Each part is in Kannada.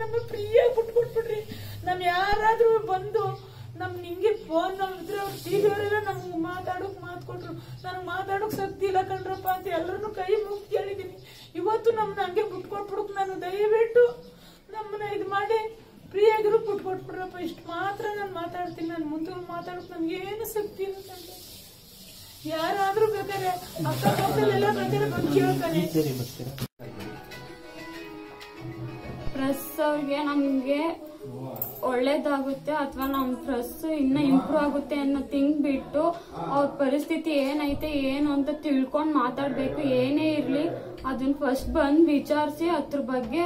ನಮ್ಮ ಫ್ರೀಯಾಗಿ ಬಿಟ್ಕೊಟ್ಬಿಡ್ರಿ ನಮ್ ಯಾರಾದ್ರೂ ಬಂದು ನಮ್ ನಿಂಗೆ ಫೋನ್ ಇದ್ರೆ ಅವ್ರು ಟಿವಿ ಅವರೆಲ್ಲ ನಮ್ಗೆ ಮಾತಾಡೋಕ್ ಮಾತು ಕೊಟ್ರು. ನನಗೆ ಮಾತಾಡೋಕ್ ಸತ್ತಿ ಇಲ್ಲ ಕಣ್ರಪ್ಪ ಅಂತ ಎಲ್ಲರನ್ನು ಕೈ ಮುಗ್ದು ಕೇಳಿದೀನಿ. ಇವತ್ತು ನಮ್ನ ಹಂಗೆ ಬಿಟ್ಕೊಟ್ಬಿಡಕ್ ನಾನು ದಯವಿಟ್ಟು ನಮ್ಮನ್ನ ಇದು ಮಾಡಿ ಫ್ರೀಯಾಗಿರೋ ಬಿಟ್ಕೊಟ್ಬಿಡ್ರಪ್ಪ ಇಷ್ಟು ಮಾತ್ರ ನಾನು ಮಾತಾಡ್ತೀನಿ. ನಾನು ಮುಂದೆ ಮಾತಾಡೋಕೆ ನನಗೇನು ಶಕ್ತಿ ಇಲ್ಲ ಕಣ್ರೀ. ಯಾರಾದ್ರೂ ಬೇಕಾದ್ರೆ ಅಕ್ಕಪಕ್ಕದಲ್ಲೆಲ್ಲ ಬೇಕಾದ್ರೆ ಬಂದು ಕೇಳ್ತಾನೆ ಅವ್ರಿಗೆ ನಮ್ಗೆ ಒಳ್ಳೇದಾಗುತ್ತೆ ಅಥವಾ ನಮ್ ಡ್ರೆಸ್ ಇನ್ನ ಇಂಪ್ರೂವ್ ಆಗುತ್ತೆ ಅನ್ನೋ ತಿಂಗ್ ಬಿಟ್ಟು ಅವ್ರ ಪರಿಸ್ಥಿತಿ ಏನೈತೆ, ಏನು ಅಂತ ತಿಳ್ಕೊಂಡು ಮಾತಾಡ್ಬೇಕು, ಏನೇ ಇರ್ಲಿ ಅದನ್ನ ಫಸ್ಟ್ ಬಂದ್ ವಿಚಾರಿಸಿ ಅದ್ರ ಬಗ್ಗೆ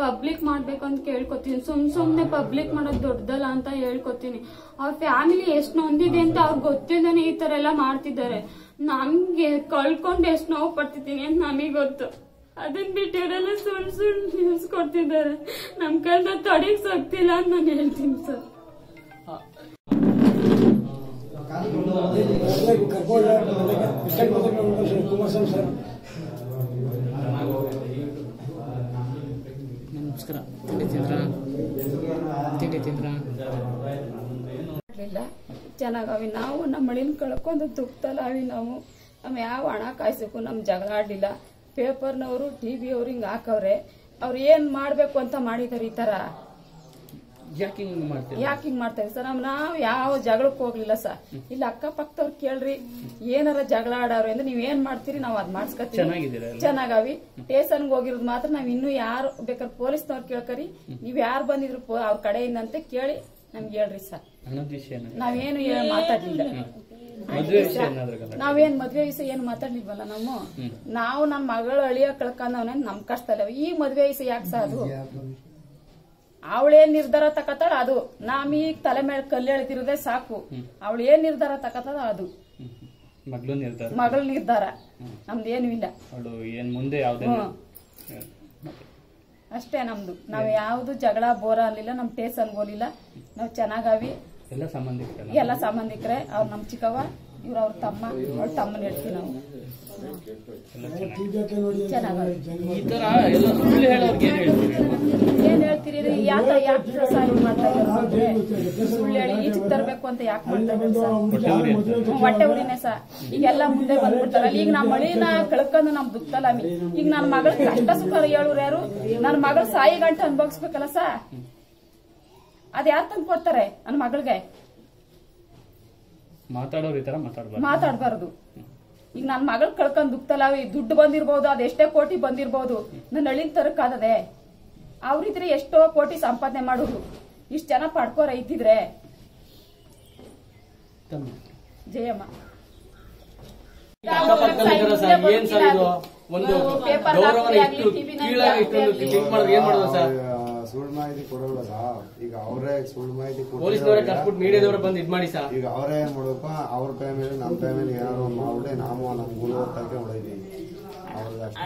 ಪಬ್ಲಿಕ್ ಮಾಡ್ಬೇಕು ಅಂತ ಕೇಳ್ಕೊತೀನಿ. ಸುಮ್ ಸುಮ್ನೆ ಪಬ್ಲಿಕ್ ಮಾಡೋದು ದೊಡ್ಡದಲ್ಲ ಅಂತ ಹೇಳ್ಕೊತೀನಿ. ಅವ್ರ ಫ್ಯಾಮಿಲಿ ಎಷ್ಟು ನೊಂದಿದೆ ಅಂತ ಅವ್ರಿಗೆ ಗೊತ್ತಿದ್ದಾನೆ ಈ ತರ ಎಲ್ಲ ಮಾಡ್ತಿದ್ದಾರೆ. ನಮ್ಗೆ ಕಳ್ಕೊಂಡು ಎಷ್ಟು ನೋವು ಪಡ್ತಿದ್ದೀನಿ ಅಂತ ನಮಗ್ ಗೊತ್ತು. ಅದನ್ ಬಿಟ್ಟು ಇವರೆಲ್ಲ ಸುಳ್ಳು ಸುಳ್ಳು ನ್ಯೂಸ್ ಕೊಡ್ತಿದ್ದಾರೆ. ನಮ್ ಕೈಯಿಂದ ತೊಡಗ್ ಆಗ್ತಿಲ್ಲ ಅಂತ ನಾನು ಹೇಳ್ತೀನಿ ಸರ್. ನಮಸ್ಕಾರ. ತಿಂಡಿ ತಿಂದ್ರ ತಿಂಡಿ ತಿಂದ್ರ ಚೆನ್ನಾಗವಿ. ನಾವು ನಮ್ಮ ಮಳಿನ ಕಳ್ಕೊಂಡು ದುಃಖದಲ್ಲಾವಿ ನಾವು. ನಮ್ಮ ಯಾವ ಹಣ ಕಾಯ್ಸಕ್ಕೂ ನಮ್ಮ ಜಗಳ ಆಡ್ಲಿಲ್ಲ. ಪೇಪರ್ನವರು ಟಿವಿಯವ್ರು ಹಿಂಗೆ ಹಾಕವ್ರೆ. ಅವ್ರು ಏನ್ ಮಾಡ್ಬೇಕು ಅಂತ ಮಾಡಿದಾರೆ ಈ ತರ? ಯಾಕೆ ಹಿಂಗ್ ಮಾಡ್ತೀರಿ? ಯಾಕೆ ಹಿಂಗ್ ಮಾಡ್ತಾರೆ ಸರ್? ನಮ್ ನಾವ್ ಯಾವ ಜಗಳಕ್ಕೆ ಹೋಗ್ಲಿಲ್ಲ ಸರ್. ಇಲ್ಲಿ ಅಕ್ಕಪಕ್ಕದವ್ರು ಕೇಳ್ರಿ ಏನಾರ ಜಗಳ ಆಡೋರು ಅಂದ್ರೆ ನೀವ್ ಏನ್ ಮಾಡ್ತೀರಿ ನಾವ್ ಅದ್ ಮಾಡ್ಸ್ಕೊತೀವಿ ಚೆನ್ನಾಗಿದ್ದೀರಾ ಸ್ಟೇಷನ್ ಚೆನ್ನಾಗವಿ. ಸ್ಟೇಷನ್ಗೆ ಹೋಗಿರೋದು ಮಾತ್ರ ನಾವ್ ಇನ್ನು ಯಾರು ಬೇಕಾದ್ರೆ ಪೊಲೀಸ್ನವ್ರು ಕೇಳ್ಕರಿ. ನೀವ್ ಯಾರು ಬಂದಿದ್ರು ಪೊ- ಅವ್ರ ಕಡೆಯಿಂದ ಅಂತ ಕೇಳಿ ನಮ್ಗೆ ಹೇಳ್ರಿ ಸರ್? ನಾವೇನು ಮಾತಾಡ್ಲಿಲ್ಲ. ನಾವೇನ್ ಮದ್ವೆ ವಯಸ್ಸು ಏನ್ ಮಾತಾಡ್ಲಿಲ್ವಲ್ಲ ನಾವು? ನಾವು ನಮ್ ಮಗಳು ಅಳಿಯ ಕಳ್ಕೊಂಡವನ ನಮ್ ಕಷ್ಟಲ್ಲ ಈ ಮದ್ವೆ ವಯಸ್ಸು ಯಾಕೆ ಸಹ ಅದು? ಅವಳೇನ್ ನಿರ್ಧಾರ ತಕತಾಳ ಅದು? ನಾವ್ ಈಗ ತಲೆ ಮೇಲೆ ಕಲ್ಲು ಎಳ್ತಿರೋದೇ ಸಾಕು. ಅವಳು ಏನ್ ನಿರ್ಧಾರ ತಕತದ ಅದು? ಮಗಳು ಮಗ್ಳು ನಿರ್ಧಾರ? ಮಗಳ ನಿರ್ಧಾರ. ನಮ್ದೇನು ಇಲ್ಲ. ಅವಳು ಏನ್ ಮುಂದೆ ಯಾವ್ದೇ ಹ್ಮ್. ಅಷ್ಟೇ ನಮ್ದು. ನಾವ್ ಯಾವ್ದು ಜಗಳ ಬೋರ ಅಲ್ಲಿಲ್ಲ ನಮ್ ಟೇಸ್ ಅನ್ಬೋಲಿಲ್ಲ ನಾವ್ ಚೆನ್ನಾಗಾವಿ ಎಲ್ಲ ಸಂಬಂಧಿಕರೇ. ಅವ್ರ ನಮ್ ಚಿಕ್ಕವ್ವ. ಇವ್ರ ಅವ್ರ ತಮ್ಮ ಅವ್ರ ತಮ್ಮನ ಹೇಳ್ತೀವಿ ನಾವು. ಏನ್ ಹೇಳ್ತೀರಿ? ಯಾಕ ಯಾಕೆ ಸಹಾಯ ಮಾಡ್ತಾ ಇದ್ದಾರೆ ಸುಳ್ಳು ಹೇಳಿ ಈಚೆಗೆ ತರ್ಬೇಕು ಅಂತ ಯಾಕೆ ಮಾಡ್ತಾ ಇದ್ದಾರೆ ಸರ್? ಹೊಟ್ಟೆ ಉರಿನೇ ಸಾ ಈಗೆಲ್ಲ ಮುಂದೆ ಬಂದ್ಬಿಡ್ತಾರ. ಈಗ ನಮ್ಮ ಮಳಿನ ಕಳ್ಕೊಂಡು ನಮ್ ದುಕ್ತಲ್ಲ ಈಗ ನನ್ನ ಮಗಳ ಕಷ್ಟ ಸುಖ ಹೇಳೋರು ಯಾರು? ನನ್ನ ಮಗಳ ಸಾಯಿ ಗಂಟೆ ಅನ್ಭವಿಸ್ಬೇಕಲ್ಲ ಸಾ ಅದ್ ಯಾರು ತಂದು ಕೊಡ್ತಾರೆ ನನ್ನ ಮಗಳಿಗೆ? ಮಾತಾಡೋರು ಈ ತರ ಮಾತಾಡ್ಬಾರ್ದು. ಮಾತಾಡ್ಬಾರ್ದು. ಈಗ ನನ್ನ ಮಗಳು ಕಳ್ಕೊಂಡ್ ದುಃಖಲ್ಲ ದುಡ್ಡು ಬಂದಿರ್ಬೋದು ಅದೆಷ್ಟೇ ಎಷ್ಟೇ ಕೋಟಿ ಬಂದಿರ್ಬೋದು ನನ್ನ ಹಳ್ಳಿನ ತರಕಾದದೆ ಅವ್ರಿದ್ರೆ ಎಷ್ಟೋ ಕೋಟಿ ಸಂಪಾದನೆ ಮಾಡೋರು ಇಷ್ಟ ಜನ ಪಡ್ಕೋರ ಇದ್ದಿದ್ರೆ ತಮ್ಮ. ಜಯಮ್ಮ. ಅಕ್ಕಪಕ್ಕದಲ್ಲಿರೋ ಸರ್ ಏನ್ ಸರ್ ಇದು? ಒಂದು ಪೇಪರ್ ಗೌರವನ ಸುಳ್ಳು ಮಾಹಿತಿ ಕೊಡಲ್ಲ ಸರ್ ಈಗ ಅವರೇ ಸುಳ್ಳು ಮಾಹಿತಿ ಪೊಲೀಸ್ನವರೇ ಕೊಟ್ಟಿದ್ದಾರೆ. ಕರ್ಬಿಟ್ಟು ಮೀಡಿಯಾದವ್ರು ಬಂದು ಇದು ಮಾಡಿ ಸರ್. ಈಗ ಅವರೇ ಏನ್ ಮಾಡಬೇಕು? ಅವ್ರ ಫ್ಯಾಮಿಲಿ ಮೇಲೆ ನಮ್ಮ ಮೇಲೆ ಏನಾದ್ರು ಒಂದು ಮಾಡ್ಬಿಟ್ಟೆ ನಾವು ನಮ್ ಗುರು ತನಕ ಹೊಡಿದೀವಿ ಅವ್ರಿಗೆ ಅಷ್ಟೇ.